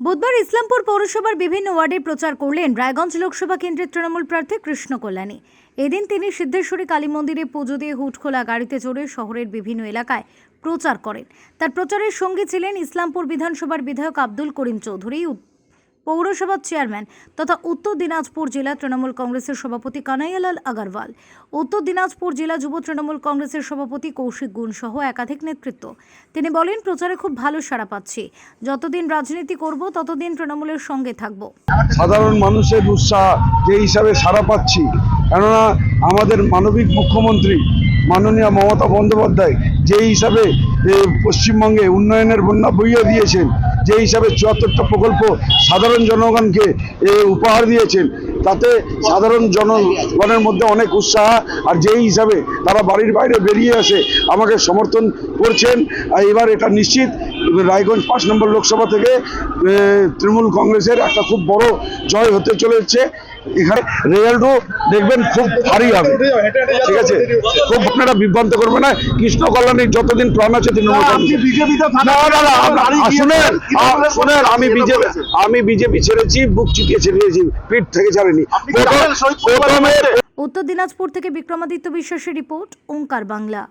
বুধবার ইসলামপুর পৌরসভার বিভিন্ন ওয়ার্ডে প্রচার করলেন রায়গঞ্জ লোকসভা কেন্দ্রের তৃণমূল প্রার্থী কৃষ্ণ কল্যাণী। এদিন তিনি সিদ্ধেশ্বরী কালী মন্দিরে পুজো দিয়ে হুটখোলা গাড়িতে চড়ে শহরের বিভিন্ন এলাকায় প্রচার করেন। তার প্রচারের সঙ্গে ছিলেন ইসলামপুর বিধানসভার বিধায়ক আব্দুল করিম চৌধুরী। পৌরসভার চেয়ারম্যান তথা উত্তর দিনাজপুর জেলা তৃণমূল কংগ্রেসের সভাপতি কানাইয়ালাল আগারওয়াল, উত্তর দিনাজপুর জেলা যুব তৃণমূল কংগ্রেসের সভাপতি কৌশিক গুণ সহ একাধিক নেতৃত্ব। তিনি বলেন, প্রচারে খুব ভালো সাড়া পাচ্ছি। যতদিন রাজনীতি করব, ততদিন তৃণমূলের সঙ্গে থাকব। সাধারণ মানুষের উৎসাহ যে হিসাবে সাড়া পাচ্ছি, কেননা আমাদের মানবিক মুখ্যমন্ত্রী মাননীয় মমতা বন্দ্যোপাধ্যায় যে হিসাবে পশ্চিমবঙ্গে উন্নয়নের বন্যা বইয়ে দিয়েছেন যে হিসাবে চুয়াত্তরটা প্রকল্প সাধারণ জনগণকে উপহার দিয়েছেন, তাতে সাধারণ জনগণের মধ্যে অনেক উৎসাহ, আর যেই হিসাবে তারা বাড়ির বাইরে বেরিয়ে আসে আমাকে সমর্থন করছেন এবার এটা নিশ্চিত রায়গঞ্জ পাঁচ নম্বর লোকসভা থেকে তৃণমূল কংগ্রেসের একটা খুব বড় জয় হতে চলেছে। এখানে রেজাল্টও দেখবেন খুব ভারী হবে। ঠিক আছে? খুব আপনারা বিভ্রান্ত করবে না। কৃষ্ণ কল্যাণীর যতদিন প্রাণ আছে তৃণমূল শুনেন আমি বিজেপি আমি বিজেপি ছেড়েছি বুক চিতিয়ে ছেড়েছি পিঠ থেকে ছাড়েনি। প্রথমে উত্তর দিনাজপুর থেকে বিক্রমাদিত্য বিশ্বাসের রিপোর্ট ওঙ্কার বাংলা।